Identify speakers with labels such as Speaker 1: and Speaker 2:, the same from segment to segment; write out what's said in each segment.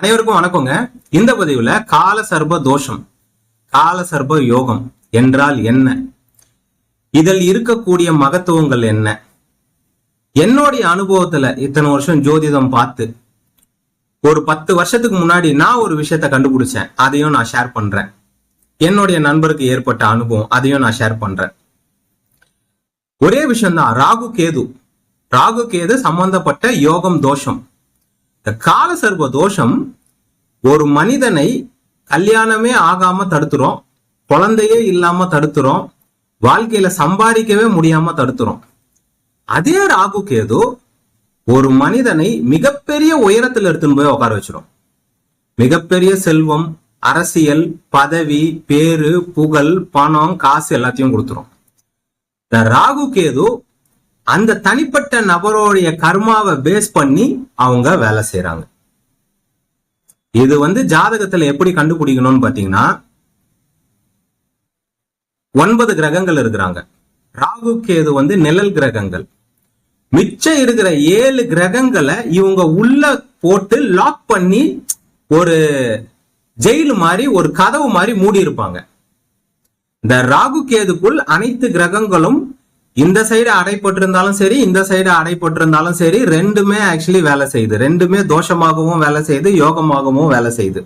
Speaker 1: அனைவருக்கும் வணக்கங்க. இந்த பதிவுல கால சர்ப தோஷம் கால சர்ப யோகம் என்றால் என்ன? இதில் இருக்கக்கூடிய மகத்துவங்கள் என்ன? என்னுடைய அனுபவத்துல இத்தனை வருஷம் ஜோதிடம் பார்த்து ஒரு பத்து வருஷத்துக்கு முன்னாடி நான் ஒரு விஷயத்த கண்டுபிடிச்சேன். அதையும் நான் ஷேர் பண்றேன். என்னுடைய நண்பருக்கு ஏற்பட்ட அனுபவம் அதையும் நான் ஷேர் பண்றேன். ஒரே விஷயம்தான் ராகு கேது. ராகு கேது சம்பந்தப்பட்ட யோகம் தோஷம். இந்த காலசர்ப தோஷம் ஒரு மனிதனை கல்யாணமே ஆகாம தடுத்துரும் குழந்தையே இல்லாம தடுத்துரும் வாழ்க்கையில சம்பாதிக்கவே முடியாம தடுத்துரும். அதே ராகு கேது ஒரு மனிதனை மிகப்பெரிய உயரத்தில் எடுத்துன்னு போய் உட்கார வச்சிரும். மிகப்பெரிய செல்வம் அரசியல் பதவி பேரு புகழ் பணம் காசு எல்லாத்தையும் கொடுத்துரும். இந்த ராகு கேது அந்த தனிப்பட்ட நபருடைய கர்மாவை பேஸ் பண்ணி அவங்க வேலை செய்யறாங்க இது வந்து ஜாதகத்துல எப்படி கண்டுபிடிக்கணும்னு பாத்தீங்கன்னா ஒன்பது கிரகங்கள் இருக்கிறாங்க. ராகு கேது வந்து நிழல் கிரகங்கள். மிச்சம் இருக்கிற ஏழு கிரகங்களை இவங்க உள்ள போட்டு லாக் பண்ணி ஒரு ஜெயில் மாதிரி ஒரு கதவு மாதிரி மூடி இருப்பாங்க இந்த ராகு கேதுக்குள் அனைத்து கிரகங்களும் இந்த சைடு அடைப்பட்டிருந்தாலும் சரி இந்த சைடு அடைப்பட்டிருந்தாலும் சரி ரெண்டுமே ஆக்சுவலி வேலை செய்யுது. ரெண்டுமே தோஷமாகவும் வேலை செய்யுது யோகமாகவும் வேலை செய்யுது.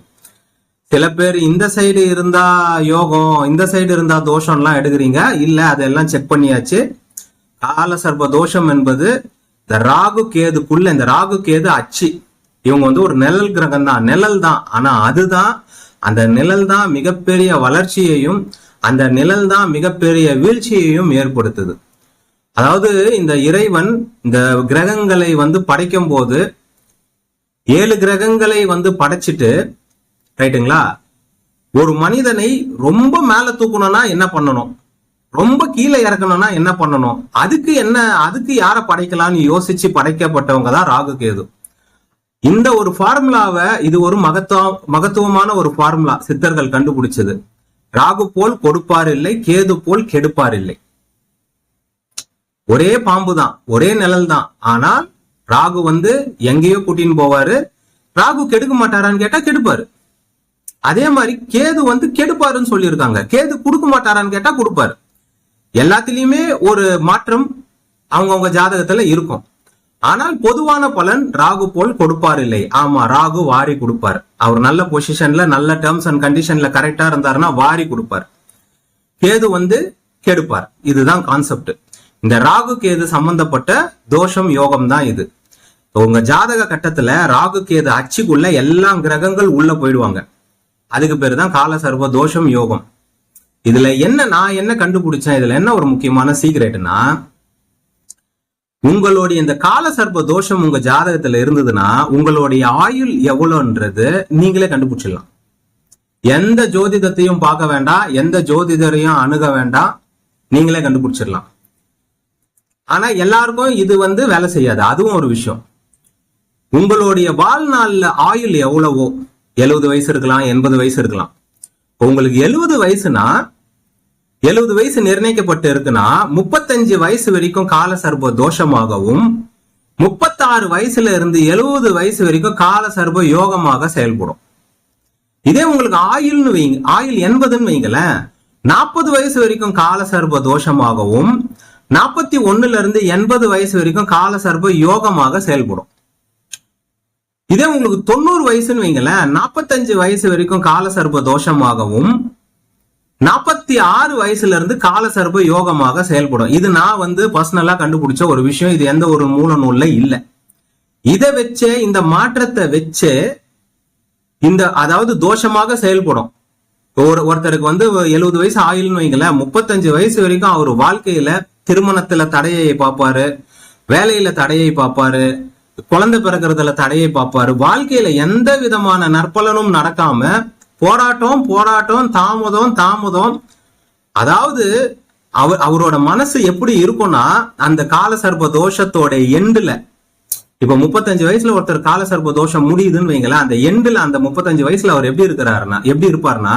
Speaker 1: சில பேர் இந்த சைடு இருந்தா யோகம் இந்த சைடு இருந்தா தோஷம்லாம் எடுக்கிறீங்க. இல்ல அதெல்லாம் செக் பண்ணியாச்சு. கால சர்ப தோஷம் என்பது இந்த ராகு கேதுக்குள்ள இந்த ராகு கேது அச்சு. இவங்க வந்து ஒரு நிழல் கிரகம் தான். நிழல் தான். ஆனா அதுதான் அந்த நிழல் தான் மிகப்பெரிய வளர்ச்சியையும் அந்த நிழல் தான் மிகப்பெரிய வீழ்ச்சியையும் ஏற்படுத்துது. அதாவது இந்த இறைவன் இந்த கிரகங்களை வந்து படைக்கும் போது ஏழு கிரகங்களை வந்து படைச்சிட்டு ரைட்டுங்களா? ஒரு மனிதனை ரொம்ப மேல தூக்கணும்னா என்ன பண்ணணும்? ரொம்ப கீழே இறக்கணும்னா என்ன பண்ணணும்? அதுக்கு என்ன அதுக்கு யாரை படைக்கலாம்னு யோசிச்சு படைக்கப்பட்டவங்க தான் ராகு கேது. இந்த ஒரு ஃபார்முலாவை இது ஒரு மகத்துவம் மகத்துவமான ஒரு ஃபார்முலா சித்தர்கள் கண்டுபிடிச்சது. ராகு போல் கொடுப்பார் இல்லை கேது போல் கெடுப்பார் இல்லை. ஒரே பாம்பு தான் ஒரே நிழல் தான் ஆனால் ராகு வந்து எங்கேயோ கூட்டின்னு போவாரு. ராகு கெடுக்க மாட்டாரான்னு கேட்டா கெடுப்பாரு. அதே மாதிரி கேது வந்து கெடுப்பாருன்னு சொல்லியிருக்காங்க. கேது கொடுக்க மாட்டாரான்னு கேட்டா கொடுப்பாரு. எல்லாத்துலயுமே ஒரு மாற்றம் அவங்கவுங்க ஜாதகத்துல இருக்கும். ஆனால் பொதுவான பலன் ராகு போல் கொடுப்பார் இல்லை. ஆமா ராகு வாரி கொடுப்பார். அவர் நல்ல பொசிஷன்ல நல்ல டேர்ம்ஸ் அண்ட் கண்டிஷன்ல கரெக்டா இருந்தாருன்னா வாரி கொடுப்பார். கேது வந்து கெடுப்பார். இதுதான் கான்செப்ட் இந்த ராகு கேது சம்பந்தப்பட்ட தோஷம் யோகம் தான் இது. உங்க ஜாதக கட்டத்துல ராகு கேது அச்சுக்குள்ள எல்லா கிரகங்கள் உள்ள போயிடுவாங்க. அதுக்கு பேர் தான் கால சர்வ தோஷம் யோகம். இதுல என்ன நான் என்ன கண்டுபிடிச்சேன்? இதுல என்ன ஒரு முக்கியமான சீக்ரெட்னா உங்களுடைய இந்த கால சர்ப தோஷம் உங்க ஜாதகத்துல இருந்ததுன்னா உங்களுடைய ஆயுள் எவ்வளோன்றது நீங்களே கண்டுபிடிச்சிடலாம். எந்த ஜோதிடத்தையும் பார்க்க வேண்டாம் எந்த ஜோதிடரையும் அணுக வேண்டாம் நீங்களே கண்டுபிடிச்சிடலாம். ஆனா எல்லாருக்கும் இது வந்து வேலை செய்யாது. அதுவும் ஒரு விஷயம். உங்களுடைய வாழ்நாள்ல ஆயுள் எவ்வளவோ? எழுபது வயசு இருக்கலாம் எண்பது வயசு இருக்கலாம். உங்களுக்கு எழுபது வயசுனா எழுபது வயசு நிர்ணயிக்கப்பட்டு இருக்குன்னா முப்பத்தஞ்சு வயசு வரைக்கும் கால சர்ப தோஷமாகவும் முப்பத்தாறு வயசுல இருந்து எழுபது வயசு வரைக்கும் கால சர்ப யோகமாக செயல்படும். இதே உங்களுக்கு ஆயுள்னு வைங்க ஆயுள் எண்பதுன்னு வைங்களேன் நாற்பது வயசு வரைக்கும் கால சர்ப தோஷமாகவும் நாற்பத்தி ஒண்ணுல இருந்து எண்பது வயசு வரைக்கும் கால சர்ப யோகமாக செயல்படும். இதே உங்களுக்கு தொண்ணூறு வயசுன்னு வைங்களேன் நாற்பத்தஞ்சு வயசு வரைக்கும் கால சர்ப தோஷமாகவும் நாற்பத்தி ஆறு வயசுல இருந்து கால சர்ப யோகமாக செயல்படும். இது நான் வந்து பர்சனலா கண்டுபிடிச்ச ஒரு விஷயம் இது எந்த ஒரு மூல நூல்ல இல்லை. இதை வச்சே இந்த மாற்றத்தை வச்சு இந்த அதாவது தோஷமாக செயல்படும். ஒரு ஒருத்தருக்கு வந்து எழுபது வயசு ஆயுள்னு வைங்களேன் முப்பத்தஞ்சு வயசு வரைக்கும் அவர் வாழ்க்கையில திருமணத்துல தடையை பார்ப்பாரு வேலையில தடையை பார்ப்பாரு குழந்தை பிறக்கிறதுல தடையை பார்ப்பாரு. வாழ்க்கையில எந்த விதமான நற்பலனும் நடக்காம போராட்டம் போராட்டம் தாமதம் தாமதம். அதாவது அவர் அவரோட மனசு எப்படி இருக்கும்னா அந்த கால சர்ப தோஷத்தோட எண்டுல. இப்ப முப்பத்தஞ்சு வயசுல ஒருத்தர் கால சர்ப தோஷம் முடியுதுன்னு வைங்களேன் அந்த எண்டுல அந்த முப்பத்தஞ்சு வயசுல அவர் எப்படி இருக்கிறாருன்னா எப்படி இருப்பாருன்னா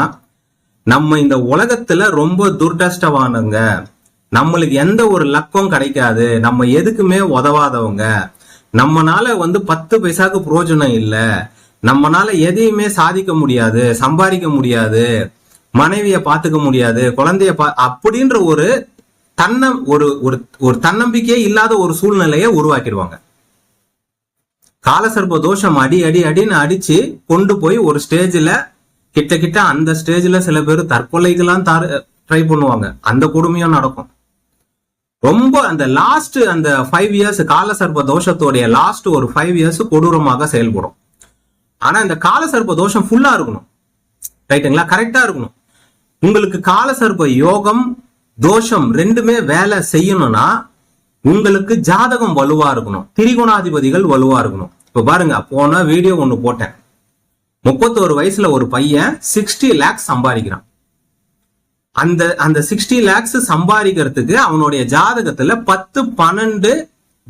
Speaker 1: நம்ம இந்த உலகத்துல ரொம்ப துர்டஷ்டவானுங்க நம்மளுக்கு எந்த ஒரு லக்கம் கிடைக்காது. நம்ம எதுக்குமே உதவாதவங்க. நம்மனால வந்து பத்து பைசாக்கு பிரயோஜனம் இல்லை. நம்மனால எதையுமே சாதிக்க முடியாது சம்பாதிக்க முடியாது மனைவியை பார்த்துக்க முடியாது குழந்தைய பா அப்படின்ற ஒரு தன்ன ஒரு ஒரு ஒரு தன்னம்பிக்கையே இல்லாத ஒரு சூழ்நிலையை உருவாக்கிடுவாங்க. காலசர்ப தோஷம் அடி அடி அடின்னு அடிச்சு கொண்டு போய் ஒரு ஸ்டேஜ்ல கிட்ட கிட்ட அந்த ஸ்டேஜ்ல சில பேர் தற்கொலைக்கெல்லாம் ட்ரை பண்ணுவாங்க. அந்த கொடுமையும் நடக்கும். ரொம்ப அந்த லாஸ்ட் அந்த ஃபைவ் இயர்ஸ் காலசர்ப தோஷத்தோடைய லாஸ்ட் ஒரு ஃபைவ் இயர்ஸ் கொடூரமாக செயல்படும். ஆனா இந்த காலசர்ப தோஷம் ஃபுல்லா இருக்கணும். ரைட்டுங்களா? கரெக்டா இருக்கணும். உங்களுக்கு காலசர்ப யோகம் தோஷம் ரெண்டுமே வேலை செய்யணும்னா உங்களுக்கு ஜாதகம் வலுவா இருக்கணும். திரிகுணாதிபதிகள் வலுவா இருக்கணும். இப்ப பாருங்க போன வீடியோ ஒன்று போட்டேன். முப்பத்தோரு வயசுல ஒரு பையன் சிக்ஸ்டி லேக்ஸ் சம்பாதிக்கிறான். அந்த அந்த சிக்ஸ்டி லேக்ஸ் சம்பாதிக்கிறதுக்கு அவனுடைய ஜாதகத்துல பத்து பன்னெண்டு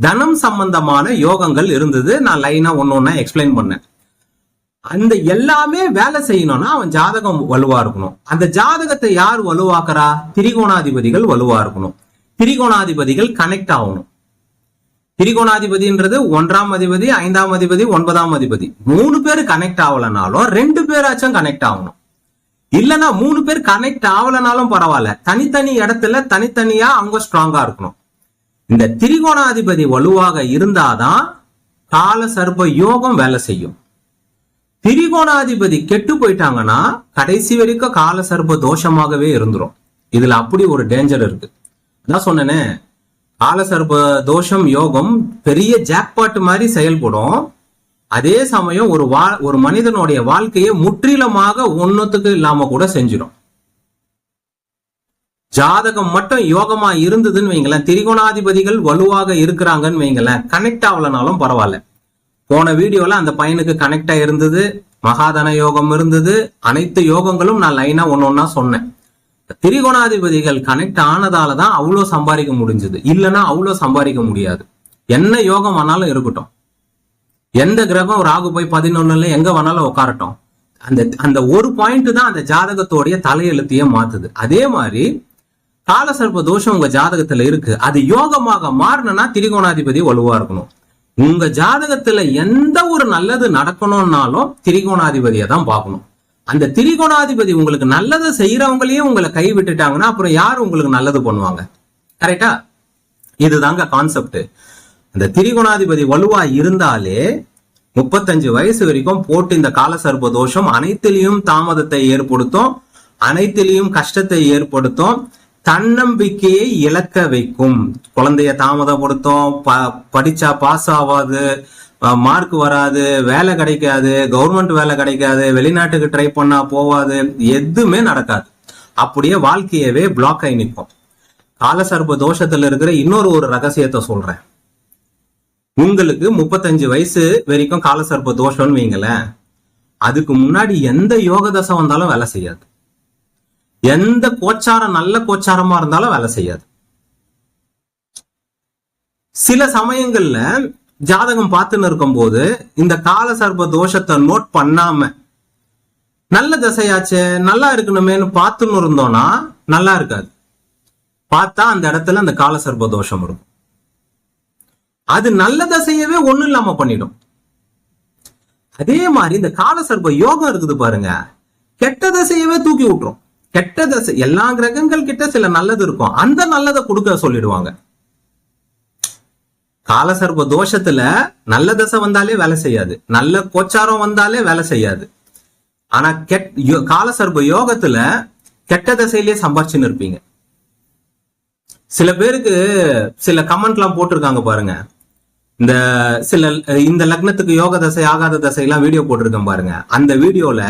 Speaker 1: தனம் சம்பந்தமான யோகங்கள் இருந்தது. நான் லைனா ஒன்னு ஒன்னா எக்ஸ்பிளைன் பண்ணேன். அந்த எல்லாமே வேலை செய்யணும்னா அவன் ஜாதகம் வலுவா இருக்கணும். அந்த ஜாதகத்தை யார் வலுவாக்குறா? திரிகோணாதிபதிகள் வலுவா இருக்கணும். திரிகோணாதிபதிகள் கனெக்ட் ஆகணும். திரிகோணாதிபதின்றது ஒன்றாம் அதிபதி ஐந்தாம் அதிபதி ஒன்பதாம் அதிபதி. மூணு பேர் கனெக்ட் ஆகலனாலும் ரெண்டு பேராச்சும் கனெக்ட் ஆகணும். இல்லைன்னா மூணு பேர் கனெக்ட் ஆகலனாலும் பரவாயில்ல. தனித்தனி இடத்துல தனித்தனியா அவங்க ஸ்ட்ராங்கா இருக்கணும். இந்த திரிகோணாதிபதி வலுவாக இருந்தாதான் கால சர்ப யோகம் வேலை செய்யும். திரிகோணாதிபதி கெட்டு போயிட்டாங்கன்னா கடைசி வரைக்கும் கால சர்ப தோஷமாகவே இருந்துரும். இதுல அப்படி ஒரு டேஞ்சர் இருக்கு. அதான் சொன்னேனே கால சர்ப தோஷம் யோகம் பெரிய ஜாக்பாட் மாதிரி செயல்படும். அதே சமயம் ஒரு வா ஒரு மனிதனுடைய வாழ்க்கையை முற்றிலுமாக ஒன்னத்துக்கு இல்லாம கூட செஞ்சிடும் ஜாதகம் மட்டும் யோகமா இருந்ததுன்னு வைங்களேன் திரிகோணாதிபதிகள் வலுவாக இருக்கிறாங்கன்னு வைங்களேன் கனெக்ட் ஆகலனாலும் பரவாயில்ல. போன வீடியோல அந்த பையனுக்கு கனெக்டா இருந்தது மகாதன யோகம் இருந்தது அனைத்து யோகங்களும் நான் லைனா ஒன்னொன்னா சொன்னேன். திரிகோணாதிபதிகள் கனெக்ட் ஆனதால தான் அவ்வளோ சம்பாதிக்க முடிஞ்சது. இல்லைன்னா அவ்வளோ சம்பாதிக்க முடியாது. என்ன யோகம் ஆனாலும் இருக்கட்டும். எந்த கிரகம் ராகு போய் பதினொன்னுல எங்க வேணாலும் உட்காரட்டும். அந்த அந்த ஒரு பாயிண்ட் தான் அந்த ஜாதகத்தோடைய தலையெழுத்தையே மாத்துது. அதே மாதிரி காலசர்ப்ப தோஷம் உங்க ஜாதகத்துல இருக்கு. அது யோகமாக மாறணும்னா திரிகோணாதிபதி வலுவா இருக்கணும். உங்க ஜாதகத்துல எந்த ஒரு நல்லது நடக்கணும்னாலும் திரிகோணாதிபதியை தான் பார்க்கணும். அந்த திரிகோணாதிபதி உங்களுக்கு நல்லதை செய்யறவங்களையும் உங்களை கை விட்டுட்டாங்கன்னா அப்புறம் யார் உங்களுக்கு நல்லது பண்ணுவாங்க? கரெக்டா இதுதாங்க கான்செப்ட் அந்த திரிகுணாதிபதி வலுவா இருந்தாலே முப்பத்தஞ்சு வயசு வரைக்கும் போட்டு இந்த காலசர்ப்ப தோஷம் அனைத்திலையும் தாமதத்தை ஏற்படுத்தும் அனைத்திலையும் கஷ்டத்தை ஏற்படுத்தும் தன்னம்பிக்கையை இழக்க வைக்கும். குழந்தைய தாமதப்படுத்தும் ப- படிச்சா பாஸ் ஆகாது மார்க் வராது வேலை கிடைக்காது கவர்மெண்ட் வேலை கிடைக்காது வெளிநாட்டுக்கு ட்ரை பண்ணா போவாது எதுவுமே நடக்காது. அப்படியே வாழ்க்கையவே பிளாக் ஆகி நிற்கும். காலசர்ப தோஷத்துல இருக்கிற இன்னொரு ஒரு ரகசியத்தை சொல்றேன். உங்களுக்கு முப்பத்தஞ்சு வயசு வரைக்கும் காலசர்ப்ப தோஷம்னு வைங்களேன். அதுக்கு முன்னாடி எந்த யோக தசை வந்தாலும் வேலை செய்யாது. எந்த கோச்சாரம் நல்ல கோச்சாரமா இருந்தாலும் வேலை செய்யாது. சில சமயங்கள்ல ஜாதகம் பார்த்துன்னு இருக்கும் போது இந்த காலசர்ப்ப தோஷத்தை நோட் பண்ணாம நல்ல தசையாச்சே நல்லா இருக்கணுமேனு பார்த்துன்னு இருந்தோம்னா நல்லா இருக்காது. பார்த்தா அந்த இடத்துல அந்த காலசர்ப்ப தோஷம் இருக்கும் அது நல்ல தசையவே ஒண்ணும் இல்லாம பண்ணிடும். அதே மாதிரி இந்த காலசர்ப்ப யோகம் இருக்குது பாருங்க. கெட்ட தசையவே தூக்கி விட்டுரும் கெட்ட தசை எல்லா கிரகங்கள் கிட்ட சில நல்லது இருக்கும். அந்த நல்லதை கொடுக்க சொல்லிடுவாங்க. காலசர்ப தோஷத்துல நல்ல தசை வந்தாலே வேலை செய்யாது. நல்ல கோச்சாரம் வந்தாலே வேலை செய்யாது. ஆனா கெட் காலசர்ப யோகத்துல கெட்ட தசையிலேயே சம்பாரிச்சுன்னு இருப்பீங்க. சில பேருக்கு சில கமெண்ட் எல்லாம் போட்டிருக்காங்க பாருங்க. இந்த சில இந்த லக்னத்துக்கு யோக தசை ஆகாத தசையெல்லாம் வீடியோ போட்டிருக்கேன் பாருங்க. அந்த வீடியோல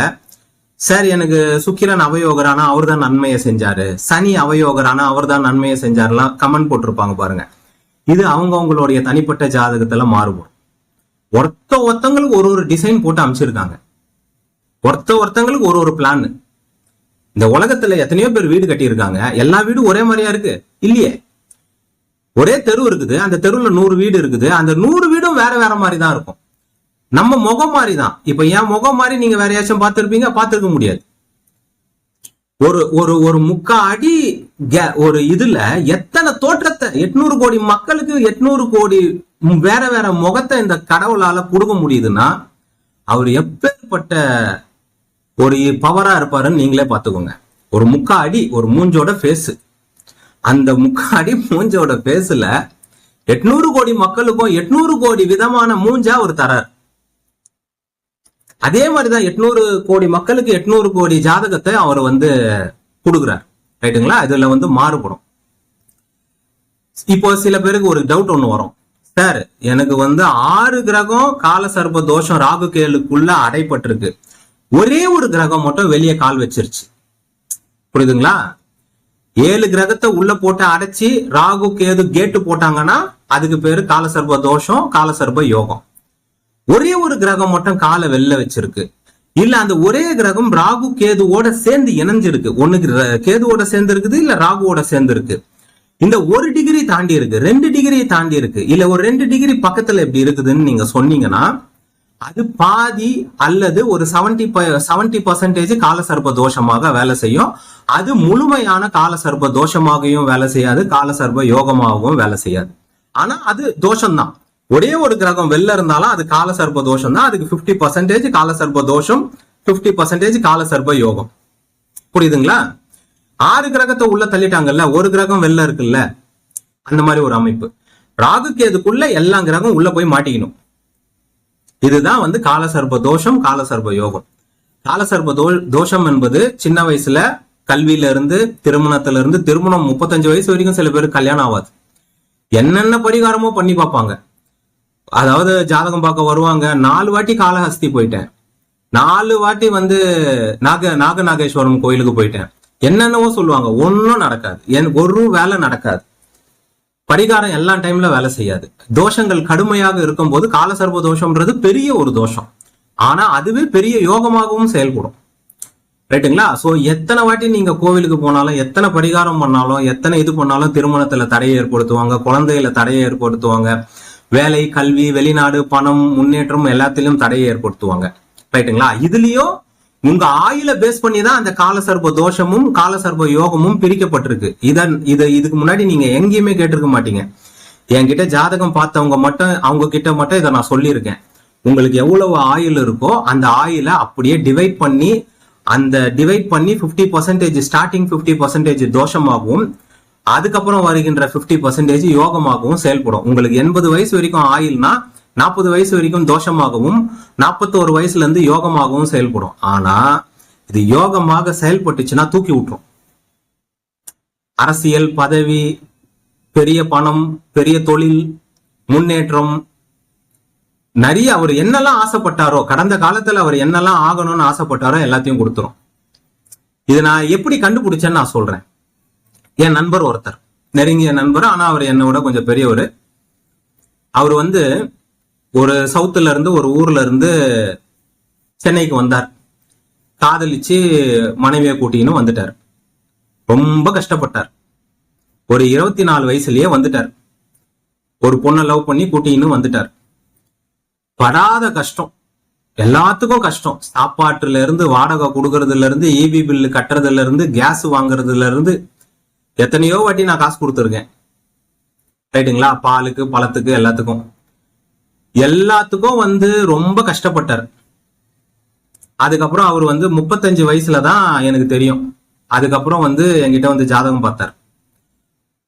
Speaker 1: சார் எனக்கு சுக்கிரன் அவயோகரானா அவர் தான் நன்மையை செஞ்சாரு. சனி அவயோகரானா அவர் தான் நன்மையை செஞ்சாருலாம் கமெண்ட் போட்டிருப்பாங்க பாருங்க. இது அவங்கவுங்களுடைய தனிப்பட்ட ஜாதகத்துல மாறுபடும். ஒருத்த ஒருத்தங்களுக்கு ஒரு ஒரு டிசைன் போட்டு அமைச்சிருக்காங்க. ஒருத்த ஒருத்தங்களுக்கு ஒரு ஒரு பிளான் இந்த உலகத்துல எத்தனையோ பேர் வீடு கட்டியிருக்காங்க. எல்லா வீடும் ஒரே மாதிரியா இருக்கு? இல்லையே. ஒரே தெரு இருக்குது. அந்த தெருவுல நூறு வீடு இருக்குது. அந்த நூறு வீடும் வேற வேற மாதிரி தான் இருக்கும். நம்ம முகம் மாதிரி தான் இப்ப என் முகம் மாதிரி நீங்க வேற யாச்சும் பார்த்துருப்பீங்க? பார்த்துருக்க முடியாது. ஒரு ஒரு ஒரு முக்கா அடி கே- ஒரு இதுல எத்தனை தோற்றத்தை எட்நூறு கோடி மக்களுக்கு எட்நூறு கோடி வேற வேற முகத்தை இந்த கடவுளால கொடுக்க முடியுதுன்னா அவர் எப்பேற்பட்ட ஒரு பவரா இருப்பாருன்னு நீங்களே பாத்துக்கோங்க ஒரு முக்கா அடி ஒரு மூஞ்சோட ஃபேஸ் அந்த முக்காடி மூஞ்சோட ஃபேஸ்ல எட்நூறு கோடி மக்களுக்கும் எட்நூறு கோடி விதமான மூஞ்சா அவர் தரார் அதே மாதிரிதான் எட்நூறு கோடி மக்களுக்கு எட்நூறு கோடி ஜாதகத்தை அவர் வந்து கொடுக்குறார். ரைட்டுங்களா? இதுல வந்து மாறுபடும். இப்போ சில பேருக்கு ஒரு டவுட் ஒண்ணு வரும். சார் எனக்கு வந்து ஆறு கிரகம் கால சர்ப்ப தோஷம் ராகு கேளுக்குள்ள அடைப்பட்டிருக்கு. ஒரே ஒரு கிரகம் மட்டும் வெளியே கால் வச்சிருச்சு. புரியுதுங்களா? ஏழு கிரகத்தை உள்ள போட்டு அடைச்சி ராகு கேது கேட்டு போட்டாங்கன்னா அதுக்கு பேரு காலசர்ப தோஷம் காலசர்ப யோகம். ஒரே ஒரு கிரகம் மட்டும் காலை வெளில வச்சிருக்கு. இல்ல அந்த ஒரே கிரகம் ராகு கேதுவோட சேர்ந்து இணைஞ்சிருக்கு. ஒண்ணுக்கு கேதுவோட சேர்ந்து இருக்குது இல்ல ராகுவோட சேர்ந்து இருக்கு இந்த ஒரு டிகிரி தாண்டி இருக்கு ரெண்டு டிகிரி தாண்டி இருக்கு. இல்ல ஒரு ரெண்டு டிகிரி பக்கத்துல எப்படி இருக்குதுன்னு நீங்க சொன்னீங்கன்னா அது பாதி அல்லது ஒரு செவன்டி செவன்டி பர்சன்டேஜ் காலசர்ப்ப தோஷமாக வேலை செய்யும். அது முழுமையான காலசர்ப்ப தோஷமாகவும் வேலை செய்யாது காலசர்ப்ப யோகமாகவும் வேலை செய்யாது. ஆனா அது தோஷம்தான். ஒரே ஒரு கிரகம் வெளில இருந்தாலும் அது காலசர்ப்ப தோஷம் தான் அதுக்கு 50% பர்சன்டேஜ் காலசர்ப்ப தோஷம் 50% பர்சன்டேஜ் காலசர்ப்ப யோகம். புரியுதுங்களா? ஆறு கிரகத்தை உள்ள தள்ளிட்டாங்கல்ல ஒரு கிரகம் வெளில இருக்குல்ல? அந்த மாதிரி ஒரு அமைப்பு. ராகு கேதுக்குள்ள எல்லா கிரகம் உள்ள போய் மாட்டிக்கணும். இதுதான் வந்து காலசர்ப தோஷம் காலசர்ப யோகம். காலசர்ப தோ தோஷம் என்பது சின்ன வயசுல கல்வியில இருந்து திருமணத்துல இருந்து திருமணம் முப்பத்தஞ்சு வயசு வரைக்கும் சில பேருக்கு கல்யாணம் ஆகாது. என்னென்ன பரிகாரமோ பண்ணி பார்ப்பாங்க. அதாவது ஜாதகம் பார்க்க வருவாங்க. நாலு வாட்டி காளஹஸ்தி போயிட்டேன். நாலு வாட்டி வந்து நாக நாக நாகேஸ்வரம் கோயிலுக்கு போயிட்டேன். என்னென்னவோ சொல்லுவாங்க. ஒன்றும் நடக்காது. என் ஒரு வேலை நடக்காது. பரிகாரம் எல்லா டைம்ல வேலை செய்யாது. தோஷங்கள் கடுமையாக இருக்கும் போது காலசர்ப தோஷம்ன்றது பெரிய ஒரு தோஷம். ஆனா அதுவே பெரிய யோகமாகவும் செயல்படும். ரைட்டுங்களா சோ எத்தனை வாட்டி நீங்க கோவிலுக்கு போனாலும் எத்தனை பரிகாரம் பண்ணாலும் எத்தனை இது பண்ணாலும் திருமணத்துல தடையை ஏற்படுத்துவாங்க குழந்தைகளை தடையை ஏற்படுத்துவாங்க. வேலை கல்வி வெளிநாடு பணம் முன்னேற்றம் எல்லாத்திலும் தடையை ஏற்படுத்துவாங்க. ரைட்டுங்களா இதுலயும் உங்க ஆயில பேஸ் பண்ணி தான் அந்த காலசர்ப தோஷமும் காலசர்ப யோகமும் பிரிக்கப்பட்டிருக்கு. இதன் இது இதுக்கு முன்னாடி நீங்க எங்கேயுமே கேட்டிருக்க மாட்டீங்க. என்கிட்ட ஜாதகம் பார்த்தவங்க மட்டும் அவங்க கிட்ட மட்டும் இதை நான் சொல்லியிருக்கேன். உங்களுக்கு எவ்வளவு ஆயில் இருக்கோ அந்த ஆயில அப்படியே டிவைட் பண்ணி அந்த டிவைட் பண்ணி 50% பர்சன்டேஜ் ஸ்டார்டிங் 50% பர்சன்டேஜ் தோஷமாகவும் அதுக்கப்புறம் வருகின்ற 50% பர்சன்டேஜ் யோகமாகவும் செயல்படும். உங்களுக்கு எண்பது வயசு வரைக்கும் ஆயில்னா நாற்பது வயசு வரைக்கும் தோஷமாகவும் நாற்பத்தோரு வயசுல இருந்து யோகமாகவும் செயல்படும். ஆனா இது யோகமாக செயல்பட்டுச்சுன்னா தூக்கி விட்டுரும் அரசியல் பதவி பெரிய பணம் பெரிய தொழில் முன்னேற்றம் நிறைய அவர் என்னெல்லாம் ஆசைப்பட்டாரோ கடந்த காலத்துல அவர் என்னெல்லாம் ஆகணும்னு ஆசைப்பட்டாரோ எல்லாத்தையும் கொடுத்துரும். இது நான் எப்படி கண்டுபிடிச்சேன்னு நான் சொல்றேன். என் நண்பர் ஒருத்தர் நெருங்கிய நண்பர் ஆனா அவர் என்னை விட கொஞ்சம் பெரியவர். அவர் வந்து ஒரு சவுத்துல இருந்து ஒரு ஊர்ல இருந்து சென்னைக்கு வந்தார். காதலிச்சு மனைவியை கூட்டின்னு வந்துட்டார். ரொம்ப கஷ்டப்பட்டார். ஒரு இருபத்தி நாலு வயசுலயே வந்துட்டார். ஒரு பொண்ணை லவ் பண்ணி கூட்டின்னு வந்துட்டார். படாத கஷ்டம். எல்லாத்துக்கும் கஷ்டம். சாப்பாட்டுல இருந்து வாடகை கொடுக்கறதுல இருந்து ஈபி பில்லு கட்டுறதுல இருந்து கேஸ் வாங்குறதுல இருந்து எத்தனையோ வாட்டி நான் காசு கொடுத்துருக்கேன். ரைட்டுங்களா? பாலுக்கு பழத்துக்கு எல்லாத்துக்கும். எல்லாத்துக்கும் வந்து ரொம்ப கஷ்டப்பட்டார். அதுக்கப்புறம் அவர் வந்து முப்பத்தஞ்சு வயசுல தான் எனக்கு தெரியும். அதுக்கப்புறம் வந்து என்கிட்ட வந்து ஜாதகம் பார்த்தார்.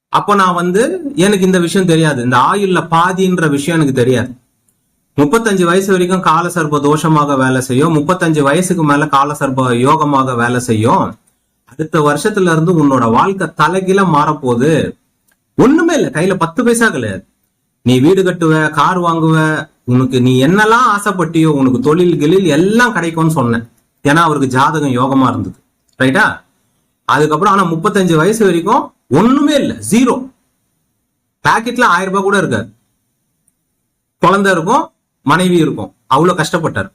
Speaker 1: அப்போ நான் வந்து எனக்கு இந்த விஷயம் தெரியாது. இந்த ஆயுள்ல பாதின்ற விஷயம் எனக்கு தெரியாது. முப்பத்தஞ்சு வயசு வரைக்கும் காலசர்ப தோஷமாக வேலை செய்யும். முப்பத்தஞ்சு வயசுக்கு மேல காலசர்ப யோகமாக வேலை செய்யும். அடுத்த வருஷத்துல இருந்து உன்னோட வாழ்க்கை தலைகில மாறப்போகுது. ஒண்ணுமே இல்லை. கையில பத்து பைசா கிடையாது. நீ வீடு கட்டுவ கார் வாங்குவ உனக்கு நீ என்னெல்லாம் ஆசைப்பட்டியோ உனக்கு தொழில் கிளில் எல்லாம் கிடைக்கும்னு சொன்னேன். ஏன்னா அவருக்கு ஜாதகம் யோகமா இருந்தது. ரைட்டா அதுக்கப்புறம் ஆனா முப்பத்தஞ்சு வயசு வரைக்கும் ஒண்ணுமே இல்ல. ஜீரோ பாக்கெட்ல ஆயிரம் ரூபாய் கூட இருக்காது. குழந்தை இருக்கும் மனைவி இருக்கும். அவ்வளவு கஷ்டப்பட்டார்.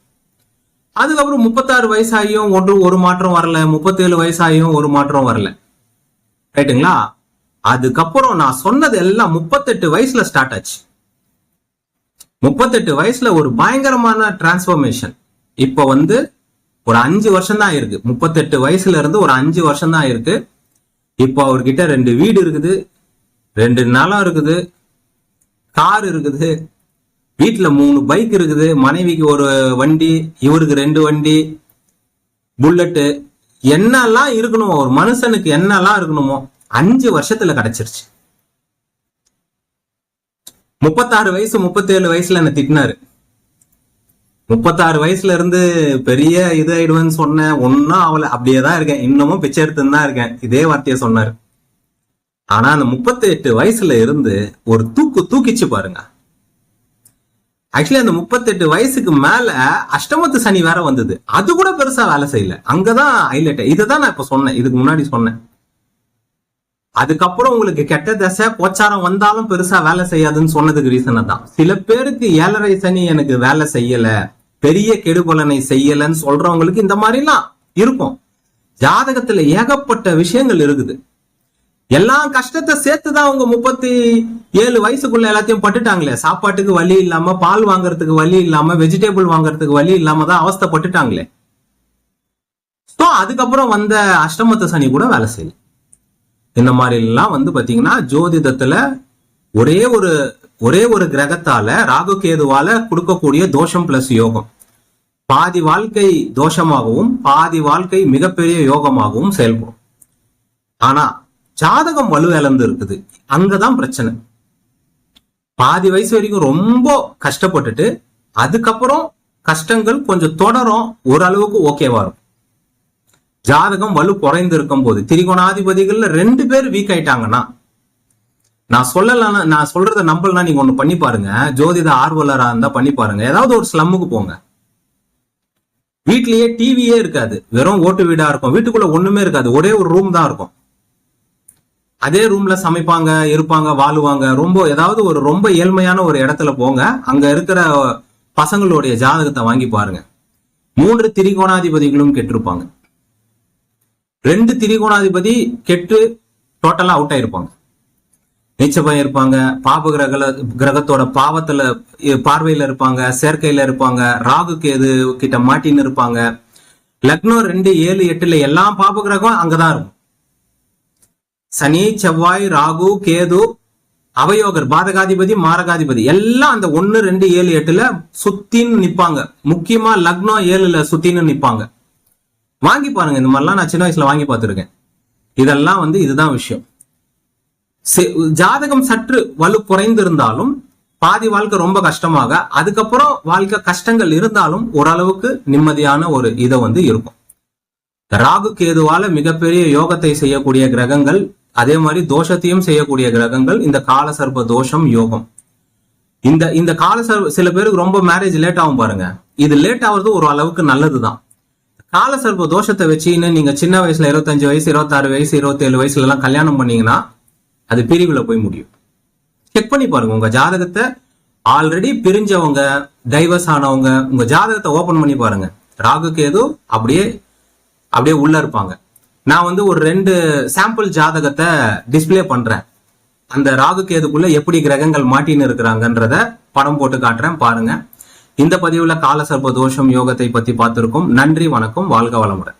Speaker 1: அதுக்கப்புறம் முப்பத்தாறு வயசாகியும் ஒன்று ஒரு மாற்றம் வரல. முப்பத்தேழு வயசாகியும் ஒரு மாற்றம் வரல. ரைட்டுங்களா அதுக்கப்புறம் நான் சொன்னது எல்லாம் முப்பத்தெட்டு வயசுல ஸ்டார்ட் ஆச்சு. முப்பத்தெட்டு வயசுல ஒரு பயங்கரமான டிரான்ஸ்பர்மேஷன் இப்ப வந்து ஒரு அஞ்சு வருஷம் தான் இருக்கு. முப்பத்தெட்டு வயசுல இருந்து ஒரு அஞ்சு வருஷம் தான் இருக்கு. இப்போ அவர்கிட்ட ரெண்டு வீடு இருக்குது. ரெண்டு நிலம் இருக்குது. கார் இருக்குது. வீட்டுல மூணு பைக் இருக்குது. மனைவிக்கு ஒரு வண்டி இவருக்கு ரெண்டு வண்டி புல்லட்டு என்னெல்லாம் இருக்கணுமோ ஒரு மனுஷனுக்கு என்னெல்லாம் இருக்கணுமோ அஞ்சு வருஷத்துல கிடைச்சிருச்சு. முப்பத்தாறு வயசு முப்பத்தேழு வயசுல என்ன திட்டினாரு. முப்பத்தாறு வயசுல இருந்து பெரிய இது ஆயிடுவேன்னு சொன்னேன். ஒன்னும் அவளை அப்படியே தான் இருக்கேன். இன்னமும் பிச்சை எடுத்துன்னு தான் இருக்கேன். இதே வார்த்தையை சொன்னாரு. ஆனா அந்த முப்பத்தி எட்டு வயசுல இருந்து ஒரு தூக்கு தூக்கிச்சு பாருங்க. ஆக்சுவலி அந்த முப்பத்தெட்டு வயசுக்கு மேல அஷ்டமத்து சனி வேற வந்தது. அது கூட பெருசா வேலை செய்யல. அங்கதான் ஹைலைட் இதை தான் நான் இப்ப சொன்னேன். இதுக்கு முன்னாடி சொன்னேன். அதுக்கப்புறம் உங்களுக்கு கெட்ட தசை கோச்சாரம் வந்தாலும் பெருசா வேலை செய்யாதுன்னு சொன்னதுக்கு ரீசன் தான் சில பேருக்கு ஏழரை சனி எனக்கு வேலை செய்யல பெரிய கெடுபலனை செய்யலன்னு சொல்றவங்களுக்கு இந்த மாதிரிலாம் இருக்கும். ஜாதகத்துல ஏகப்பட்ட விஷயங்கள் இருக்குது. எல்லா கஷ்டத்தை சேர்த்துதான் அவங்க முப்பத்தி ஏழு வயசுக்குள்ள எல்லாத்தையும் பட்டுட்டாங்களே. சாப்பாட்டுக்கு வழி இல்லாம பால் வாங்குறதுக்கு வழி இல்லாம வெஜிடபிள் வாங்குறதுக்கு வழி இல்லாம தான் அவஸ்தப்பட்டுட்டாங்களே. ஸோ அதுக்கப்புறம் வந்த அஷ்டமத்த சனி கூட வேலை செய்யல. இந்த மாதிரி எல்லாம் வந்து பாத்தீங்கன்னா ஜோதிடத்துல ஒரே ஒரு ஒரே ஒரு கிரகத்தால ராகு கேதுவால கொடுக்கக்கூடிய தோஷம் பிளஸ் யோகம். பாதி வாழ்க்கை தோஷமாகவும் பாதி வாழ்க்கை மிகப்பெரிய யோகமாகவும் செயல்படும். ஆனா ஜாதகம் வலு இருக்குது. அங்கதான் பிரச்சனை. பாதி வயசு வரைக்கும் ரொம்ப கஷ்டப்பட்டுட்டு அதுக்கப்புறம் கஷ்டங்கள் கொஞ்சம் தொடரும் ஓரளவுக்கு ஓகேவா இருக்கும். ஜாதகம் வலு குறைந்து இருக்கும் போது திரிகோணாதிபதிகள்ல ரெண்டு பேர் வீக் ஆயிட்டாங்கன்னா நான் சொல்லலாம் நான் சொல்றத நம்பலனா நீங்க ஒண்ணு பண்ணி பாருங்க. ஜோதிட ஆர்வலரா இருந்தா பண்ணி பாருங்க. ஏதாவது ஒரு ஸ்லம்முக்கு போங்க. வீட்லயே டிவியே இருக்காது. வெறும் ஓட்டு வீடா இருக்கும். வீட்டுக்குள்ள ஒண்ணுமே இருக்காது. ஒரே ஒரு ரூம் தான் இருக்கும். அதே ரூம்ல சமைப்பாங்க இருப்பாங்க வாழுவாங்க. ரொம்ப ஏதாவது ஒரு ரொம்ப ஏழ்மையான ஒரு இடத்துல போங்க. அங்க இருக்கிற பசங்களுடைய ஜாதகத்தை வாங்கி பாருங்க. மூன்று திரிகோணாதிபதிகளும் கெட்டிருப்பாங்க. ரெண்டு திரிகோணாதிபதி கெட்டு டோட்டலா அவுட் ஆயிருப்பாங்க. நீச்சபயம் இருப்பாங்க பாப கிரக கிரகத்தோட பாவத்துல பார்வையில இருப்பாங்க சேர்க்கையில இருப்பாங்க ராகு கேது கிட்ட மாட்டின்னு இருப்பாங்க. லக்னோ ரெண்டு ஏழு எட்டுல எல்லா பாப கிரகம் அங்கதான் இருக்கும். சனி செவ்வாய் ராகு கேது அவயோகர் பாதகாதிபதி மாரகாதிபதி எல்லாம் அந்த ஒன்னு ரெண்டு ஏழு எட்டுல சுத்தின்னு நிப்பாங்க. முக்கியமா லக்னோ ஏழுல சுத்தின்னு நிப்பாங்க. வாங்கி பாருங்க. இந்த மாதிரிலாம் நான் சின்ன வயசுல வாங்கி பார்த்திருக்கேன். இதெல்லாம் வந்து இதுதான் விஷயம். ஜாதகம் சற்று வலு குறைந்திருந்தாலும் பாதி வாழ்க்கை ரொம்ப கஷ்டமாக அதுக்கப்புறம் வாழ்க்கை கஷ்டங்கள் இருந்தாலும் ஓரளவுக்கு நிம்மதியான ஒரு இதை வந்து இருக்கும். ராகு கேதுவால மிகப்பெரிய யோகத்தை செய்யக்கூடிய கிரகங்கள் அதே மாதிரி தோஷத்தையும் செய்யக்கூடிய கிரகங்கள் இந்த கால சர்ப்ப தோஷம் யோகம். இந்த இந்த கால சர்வ சில பேருக்கு ரொம்ப மேரேஜ் லேட் ஆகும் பாருங்க. இது லேட் ஆகுறது ஒரு அளவுக்கு நல்லதுதான். கால தோஷத்தை வச்சுன்னு நீங்க சின்ன வயசுல இருபத்தஞ்சு வயசு இருபத்தாறு வயசு இருபத்தேழு வயசுல எல்லாம் கல்யாணம் பண்ணீங்கன்னா அது பிரிவுல போய் முடியும். செக் பண்ணி பாருங்க. உங்க ஜாதகத்தை ஆல்ரெடி பிரிஞ்சவங்க டைவர்ஸ் ஆனவங்க உங்க ஜாதகத்தை ஓபன் பண்ணி பாருங்க. ராகு கேது அப்படியே அப்படியே உள்ள இருப்பாங்க. நான் வந்து ஒரு ரெண்டு சாம்பிள் ஜாதகத்தை டிஸ்பிளே பண்றேன். அந்த ராகு கேதுக்குள்ள எப்படி கிரகங்கள் மாட்டின்னு இருக்கிறாங்கன்றத படம் போட்டு காட்டுறேன். பாருங்க. இந்த பதிவுல கால சர்ப்ப தோஷம் யோகத்தை பத்தி பார்த்திருக்கோம். நன்றி வணக்கம் வாழ்க வளமுடன்.